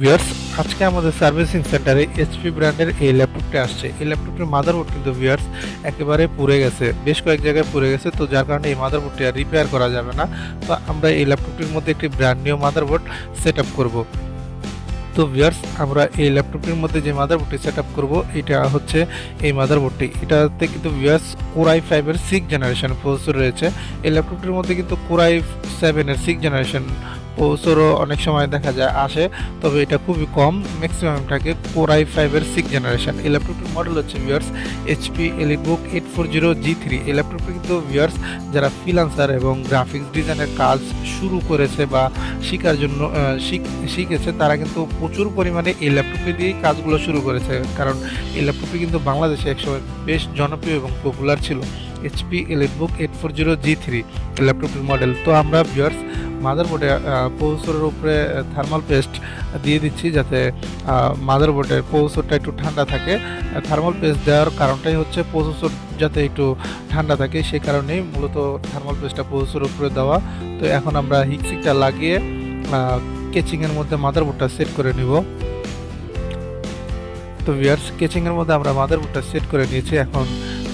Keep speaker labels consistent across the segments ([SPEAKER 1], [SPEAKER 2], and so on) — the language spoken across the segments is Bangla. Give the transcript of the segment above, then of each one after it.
[SPEAKER 1] ভিউয়ার্স আজকে আমাদের সার্ভিসিং সেন্টারে এইচপি ব্র্যান্ডের এই ল্যাপটপটি আসছে। এই ল্যাপটপটির মাদারবোর্ড কিন্তু ভিউয়ার্স একেবারে পুড়ে গেছে। বেশ কয়েক জায়গায় পুড়ে গেছে, তো যার কারণে এই মাদারবোর্ডটি আর রিপেয়ার করা যাবে না। তো আমরা এই ল্যাপটপটির মধ্যে একটি brand new motherboard set up করব। তো ভিউয়ার্স আমরা এই ল্যাপটপটির মধ্যে যে মাদারবোর্ডটি সেট আপ করব, এটা হচ্ছে এই মাদারবোর্ডটি এটাতে কিন্তু ভিউয়ার্স কোরাই ফাইভের সিক্স জেনারেশন প্রসেসর রয়েছে। এই ল্যাপটপটির মধ্যে কিন্তু কোরাই সেভেনের সিক্স জেনারেশন প্রসেসরও অনেক সময় দেখা যায়, আসে। তবে এটা খুবই কম ম্যাক্সিমাম থাকে কোরাই ফাইভের সিক্স জেনারেশন এই ল্যাপটপটির মডেল হচ্ছে viewers HP EliteBook eight four zero G three এই ল্যাপটপটি কিন্তু ভিউয়ার্স যারা ফ্রিলান্সার এবং গ্রাফিক্স ডিজাইনের কাজ শুরু করেছে বা শেখার জন্য শিখ- শিখেছে, তারা কিন্তু প্রচুর পরিমাণে এই ল্যাপটপটি দিয়েই কাজগুলো শুরু করেছে। কারণ এই ল্যাপটপটি কিন্তু বাংলাদেশে একসময় বেশ জনপ্রিয় এবং পপুলার ছিল। HP EliteBook eight four zero G three ল্যাপটপটির model তো আমরা ভিউয়ার্স মাদারবোর্ডে প্রসেসরের উপরে থার্মাল পেস্ট দিয়ে দিচ্ছি যাতে মাদারবোর্ডের প্রসেসরটা একটু ঠান্ডা থাকে। থার্মাল পেস্ট দেওয়ার কারণটাই হচ্ছে প্রসেসর যাতে একটু ঠান্ডা থাকে, সেই কারণেই মূলত থার্মাল পেস্টটা প্রসেসরের উপরে দেওয়া। তো এখন আমরা হিকসিকটা লাগিয়ে কেচিংয়ের মধ্যে মাদারবোর্ডটা সেট করে নিব। তো ভিয়ার্স কেচিংয়ের মধ্যে আমরা মাদারবোর্ডটা সেট করে নিয়েছি। এখন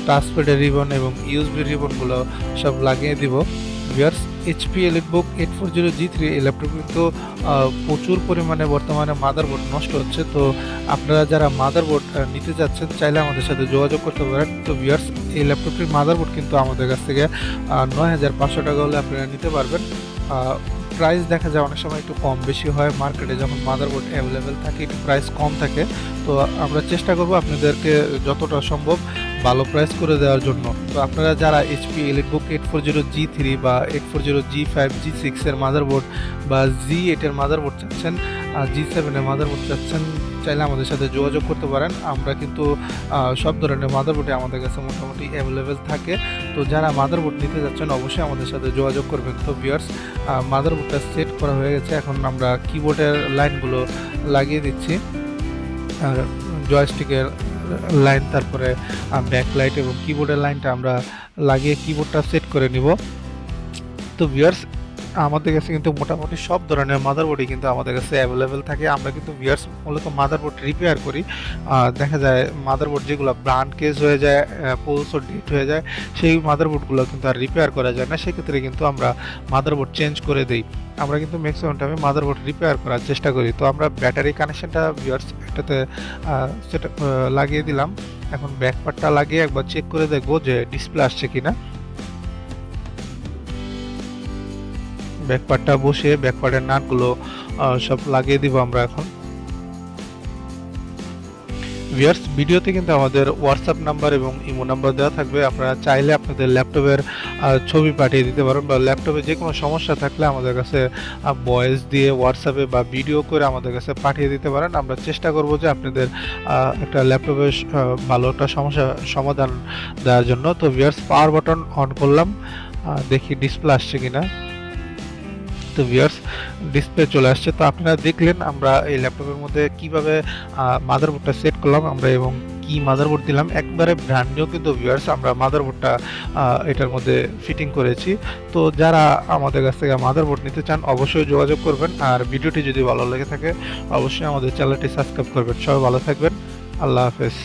[SPEAKER 1] টাচপ্যাডের রিবন এবং ইউএসবি রিবনগুলো সব লাগিয়ে দিব। Viewers HP EliteBook eight four zero G three এই ল্যাপটপ কিন্তু প্রচুর পরিমাণে বর্তমানে মাদারবোর্ড নষ্ট হচ্ছে। তো আপনারা যারা মাদারবোর্ড নিতে যাচ্ছেন চাইলে আমাদের সাথে যোগাযোগ করতে পারেন। তো ভিয়ার্স এই ল্যাপটপটির মাদারবোর্ড কিন্তু আমাদের কাছ থেকে নয় হাজার পাঁচশো টাকা হলে আপনারা নিতে পারবেন। প্রাইস দেখা যায় অনেক সময় একটু কম বেশি হয় মার্কেটে যখন মাদারবোর্ড অ্যাভেলেবেল থাকে, একটু প্রাইস কম থাকে। তো আমরা চেষ্টা করব আপনাদেরকে যতটা সম্ভব ভালো প্রাইস করে দেওয়ার জন্য। তো আপনারা যারা HP EliteBook eight four zero G three বা eight four zero G five G সিক্সের মাদারবোর্ড বা জি এইটের মাদারবোর্ড চাচ্ছেন, আর জি সেভেনের মাদারবোর্ড চাচ্ছেন চাইলে আমাদের সাথে যোগাযোগ করতে পারেন। আমরা কিন্তু সব ধরনের মাদারবোর্ডে আমাদের কাছে মোটামুটি অ্যাভেলেবেল থাকে। তো যারা মাদারবোর্ড নিতে যাচ্ছেন, অবশ্যই আমাদের সাথে যোগাযোগ করবেন। তো ভিউয়ার্স মাদারবোর্ডটা সেট করা হয়ে গেছে। এখন আমরা কিবোর্ডের লাইনগুলো লাগিয়ে দিচ্ছি। আর জয়স্টিকের লাইন তারপরে ব্যাক লাইট এবং কিবোর্ডের লাইনটা আমরা লাগিয়ে কিবোর্ডটা সেট করে নিব। তো ভিউয়ার্স আমাদের কাছে কিন্তু মোটামুটি সব ধরনের মাদারবোর্ডই কিন্তু আমাদের কাছে অ্যাভেলেবেল থাকে। আমরা কিন্তু ভিউয়ার্স মূলত মাদারবোর্ড রিপেয়ার করি। দেখা যায় মাদারবোর্ড যেগুলো ব্রান্ড কেস হয়ে যায় পোলসো ডিট হয়ে যায়, সেই মাদারবোর্ডগুলো কিন্তু আর রিপেয়ার করা যায় না। সেক্ষেত্রে কিন্তু আমরা মাদারবোর্ড চেঞ্জ করে দিই। আমরা কিন্তু ম্যাক্সিমাম টাইমে মাদারবোর্ড রিপেয়ার করার চেষ্টা করি। তো আমরা ব্যাটারি কানেকশনটা ভিউয়ার্স এটাতে সেটা লাগিয়ে দিলাম। এখন ব্যাক পার্টটা লাগিয়ে একবার চেক করে দেখব যে ডিসপ্লে আসছে কিনা। ব্যাক পার্টটা বসে ব্যাক পার্টের নাটগুলো সব লাগিয়ে দিব আমরা এখন। ভিউয়ার্স, ভিডিওতে কিন্তু আমাদের হোয়াটসঅ্যাপ নাম্বার এবং ইমো নাম্বার দেওয়া থাকবে। আপনারা চাইলে আপনাদের ল্যাপটপের ছবি পাঠিয়ে দিতে পারেন বা ল্যাপটপে যে কোনো সমস্যা থাকলে আমাদের কাছে ভয়েস দিয়ে হোয়াটসঅ্যাপে বা ভিডিও করে আমাদের কাছে পাঠিয়ে দিতে পারেন। আমরা চেষ্টা করব যে আপনাদের একটা ল্যাপটপের ভালো একটা সমস্যা সমাধান দেওয়ার জন্য। তো ভিউয়ার্স পাওয়ার বাটন অন করলাম। দেখি ডিসপ্লে আসছে কিনা। তো ভিউয়ার্স ডিসপ্লে চলে আসছে। তো আপনারা দেখলেন আমরা এই ল্যাপটপের মধ্যে কীভাবে মাদারবোর্ডটা সেট করলাম আমরা এবং কি মাদারবোর্ড দিলাম। একবারে ব্র্যান্ড কিন্তু ভিউয়ার্স আমরা মাদারবোর্ডটা এটার মধ্যে ফিটিং করেছি। তো যারা আমাদের কাছ থেকে মাদারবোর্ড নিতে চান, অবশ্যই যোগাযোগ করবেন। আর ভিডিওটি যদি ভালো লেগে থাকে, অবশ্যই আমাদের চ্যানেলটি সাবস্ক্রাইব করবেন। সবাই ভালো থাকবেন। আল্লাহ হাফেজ।